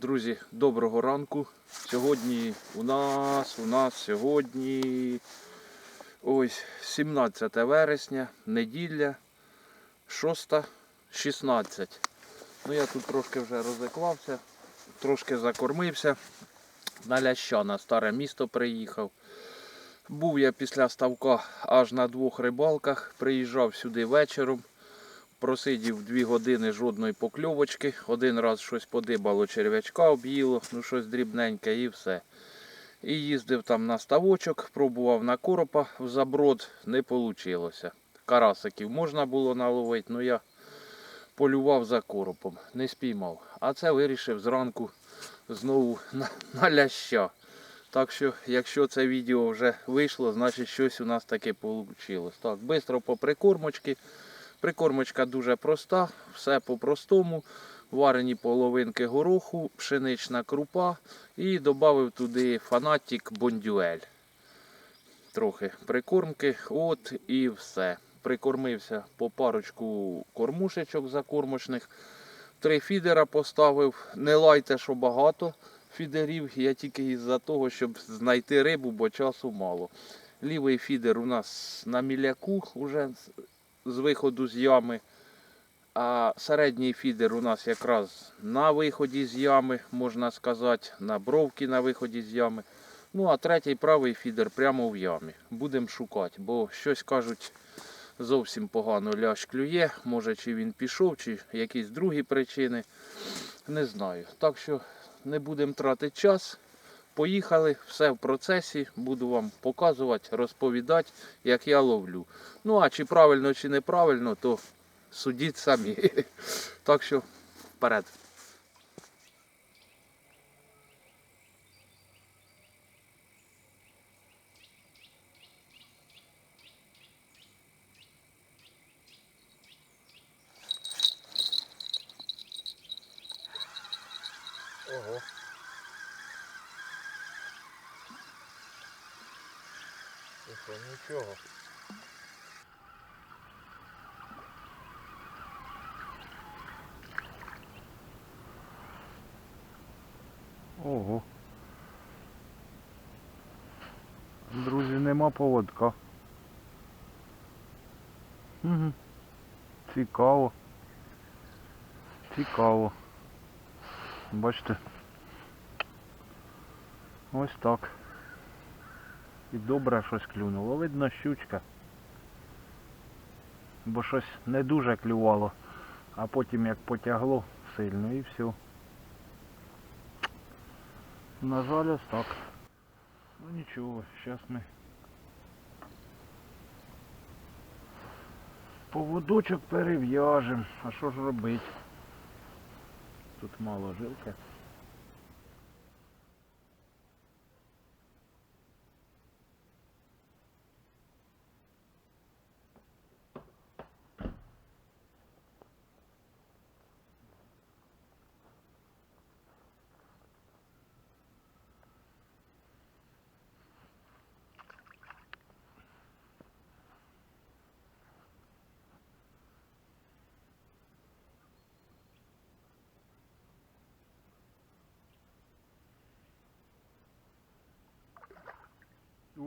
Друзі, доброго ранку. Сьогодні у нас, у нас сьогодні ось 17 вересня, неділя, 6.16. Ну я тут трошки вже розіклався, трошки закормився. На ляща на старе місто приїхав. Був я після ставка аж на двох рибалках, приїжджав сюди вечором. Просидів дві години жодної покльовочки. Один раз щось подибало, черв'ячка об'їло, ну щось дрібненьке і все. І їздив там на ставочок, пробував на коропа в заброд, не вийшло. Карасиків можна було наловити, але я полював за коропом, не спіймав. А це вирішив зранку знову на, на ляща. Так що, якщо це відео вже вийшло, значить щось у нас таке вийшло. Так, швидко по прикормочки. Прикормочка дуже проста, все по-простому. Варені половинки гороху, пшенична крупа і додав туди фанатік бондюель. Трохи прикормки, от і все. Прикормився по парочку кормушечок закормочних. Три фідера поставив. Не лайте, що багато фідерів. Я тільки із-за того, щоб знайти рибу, бо часу мало. Лівий фідер у нас на міляку вже з виходу з ями. А середній фідер у нас якраз на виході з ями, можна сказати, на бровки на виході з ями. Ну а третій правий фідер прямо в ямі. Будемо шукати, бо щось кажуть зовсім погано лящ клює. Може чи він пішов, чи якісь другі причини. Не знаю. Так що не будемо тратити час. Поїхали, все в процесі, буду вам показувати, розповідати, як я ловлю. Ну а чи правильно, чи неправильно, то судіть самі. Так що вперед. Тихо, нічого. Ого. Друзі, нема поводка. Угу. Цікаво. Цікаво. Бачите. Ось так. І добре щось клюнуло. Видно щучка. Бо щось не дуже клювало. А потім як потягло сильно і все. На жаль, ось так. Ну нічого, зараз ми поводочок перев'яжемо. А що ж робити? Тут мало жилки.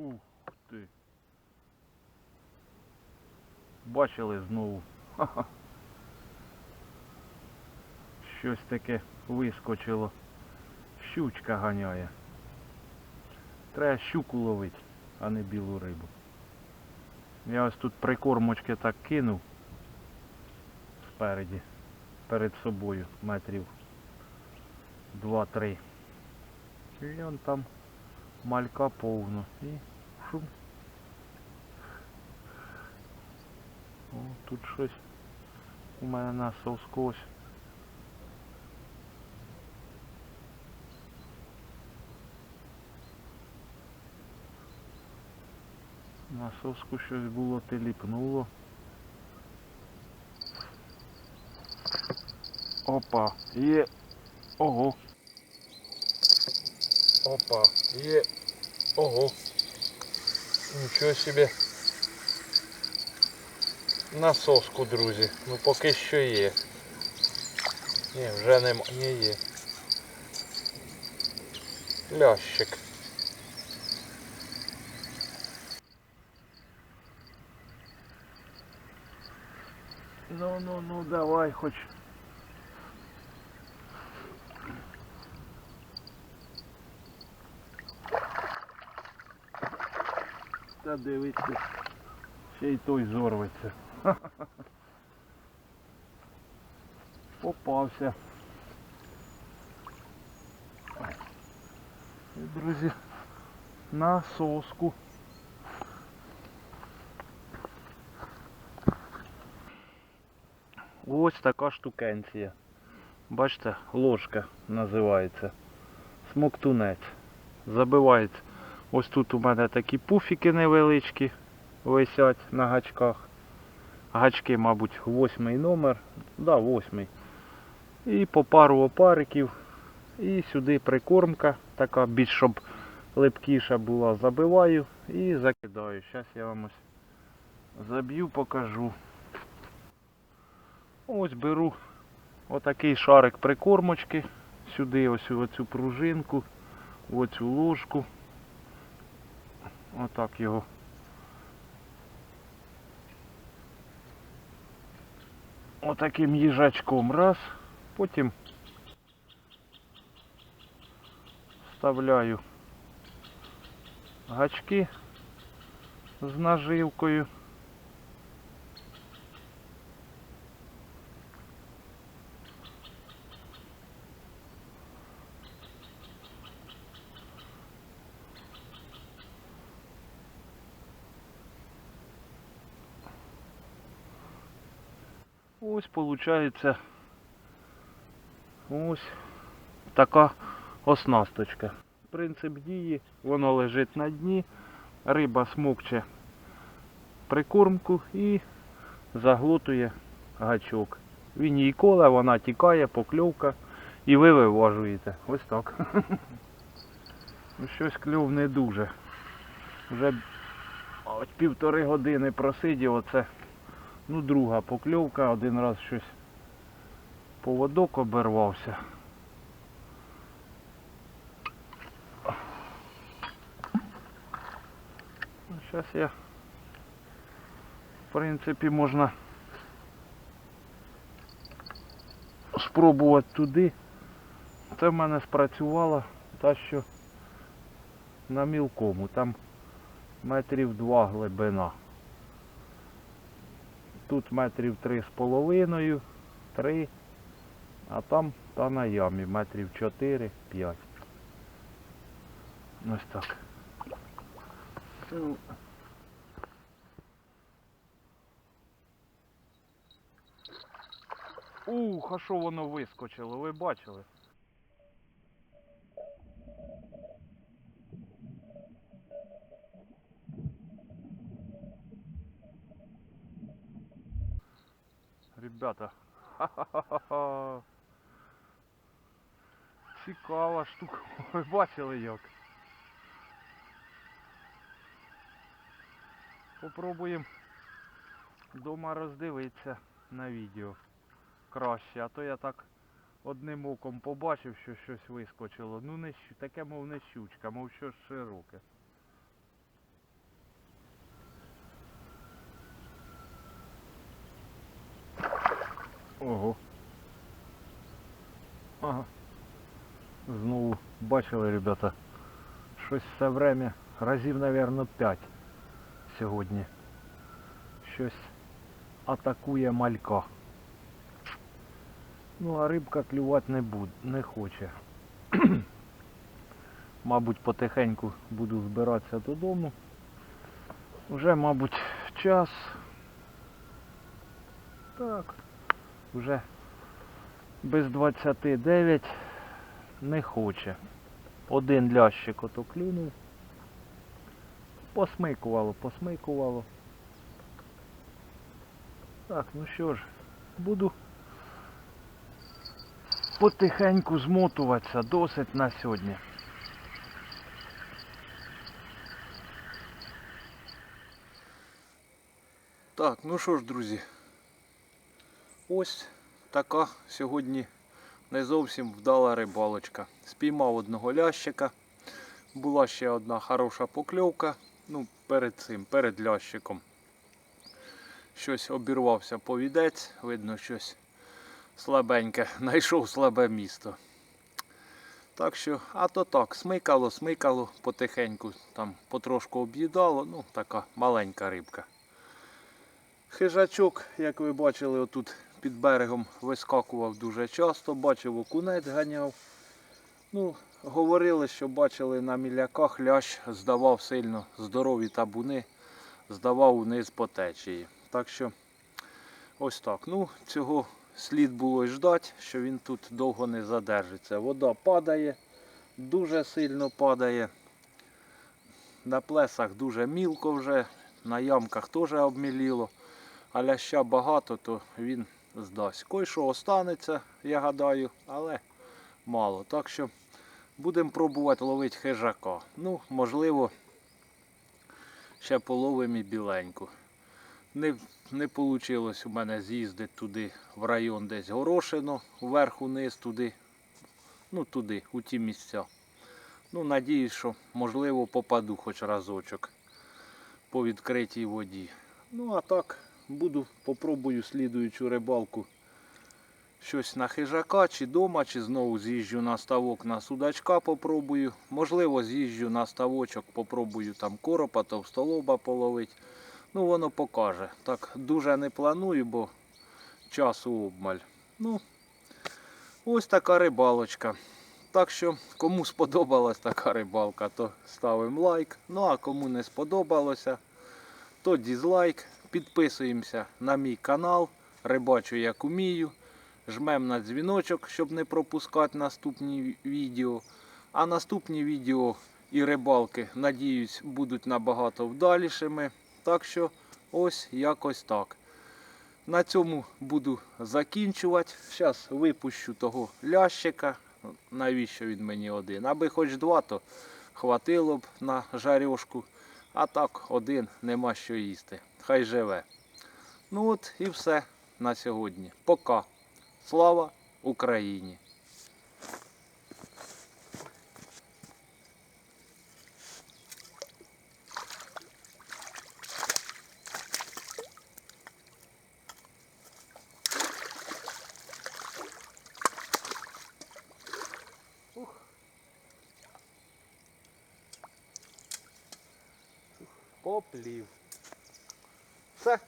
Ух ти. Бачили знову. Ха-ха. Щось таке вискочило. Щучка ганяє. Треба щуку ловити, а не білу рибу. Я ось тут прикормочки так кинув спереді, перед собою метрів 2-3. І он там малька повно. І шум. О, тут щось у мене насовскось. На соску щось було теліпнуло. Опа, є. Ого. Опа, є. Ого. Нічого собі. На соску, друзі. Ну поки що є. Ні, вже нема. Ні, є. лящик. Ну, ну, ну, давай хоч. Та дивіться, ще й той зорветься. Попався. І, друзі, на соску. Ось така штукенція. Бачите, ложка називається. Смоктунець. Забивається. Ось тут у мене такі пуфіки невеличкі висять на гачках. Гачки, мабуть, восьмий номер. Да, восьмий. І по пару опариків. І сюди прикормка, така більш щоб липкіша була, забиваю і закидаю. Зараз я вам ось заб'ю, покажу. Ось беру отакий шарик прикормочки. Сюди ось оцю пружинку, оцю ложку. Отак його. Отаким їжачком раз. Потім вставляю гачки з наживкою. Ось виходить ось така оснасточка. Принцип дії, воно лежить на дні, риба смокче прикормку і заглотує гачок. Він її коле, вона тікає, покльовка і ви виважуєте. Ось так. Щось кльов не дуже. Вже півтори години просидів, оце Ну, друга покльовка, один раз щось поводок обірвався. Зараз я, в принципі, можна спробувати туди. Це в мене спрацювало та що на мілкому, там метрів два глибина. Тут метрів три з половиною, три, а там та на ямі метрів чотири, п'ять. Ось так. Ух, а що воно вискочило, ви бачили? Ребята, ха-ха-ха-ха. Цікава штука. Ви бачили як? Попробуємо вдома роздивитися на відео краще, а то я так одним оком побачив, що щось вискочило. Ну не щу- таке мов не щучка, мов щось широке. Ого. Ага. Знову бачили, ребята, щось все время, разів, напевно, 5 сьогодні. Щось атакує малька. Ну а рибка клювати не буде, не хоче. мабуть, потихеньку буду збиратися додому. Вже, мабуть, час. Так. Вже без 29 не хоче. Один лящик ото клюнув. Посмикувало, посмикувало. Так, ну що ж, буду потихеньку змотуватися, досить на сьогодні. Так, ну що ж, друзі, ось така сьогодні не зовсім вдала рибалочка. Спіймав одного лящика. Була ще одна хороша покльовка. Ну, перед цим, перед лящиком. Щось обірвався повідець, видно, щось слабеньке, знайшов слабе місто. Так що, а то так, смикало, смикало потихеньку, там потрошку об'їдало, ну така маленька рибка. Хижачок, як ви бачили, отут під берегом вискакував дуже часто, бачив окунець ганяв. Ну, говорили, що бачили на міляках лящ здавав сильно здорові табуни, здавав униз по течії. Так що ось так. Ну, цього слід було й ждати, що він тут довго не задержиться. Вода падає, дуже сильно падає. На плесах дуже мілко вже, на ямках теж обміліло. А ляща багато, то він здасть. Кой що останеться, я гадаю, але мало. Так що будемо пробувати ловити хижака. Ну, можливо, ще половимо і біленьку. Не, не вийшло у мене з'їздити туди в район десь Горошино, вверх-униз туди, ну туди, у ті місця. Ну, надіюсь, що можливо попаду хоч разочок по відкритій воді. Ну а так, буду, попробую слідуючу рибалку. Щось на хижака, чи дома, чи знову з'їжджу на ставок на судачка попробую. Можливо, з'їжджу на ставочок, попробую там коропа, товстолоба половити. Ну, воно покаже. Так дуже не планую, бо часу обмаль. Ну, ось така рибалочка. Так що, кому сподобалась така рибалка, то ставимо лайк. Ну а кому не сподобалося, то дізлайк. Підписуємося на мій канал. Рибачу як умію. Жмемо на дзвіночок, щоб не пропускати наступні відео. А наступні відео і рибалки, надіюсь, будуть набагато вдалішими. Так що ось якось так. На цьому буду закінчувати. Зараз випущу того лящика. Навіщо він мені один? Аби хоч два, то хватило б на жарьошку. А так один нема що їсти. Хай живе. Ну от і все на сьогодні. Пока. Слава Україні! Поплів. Все,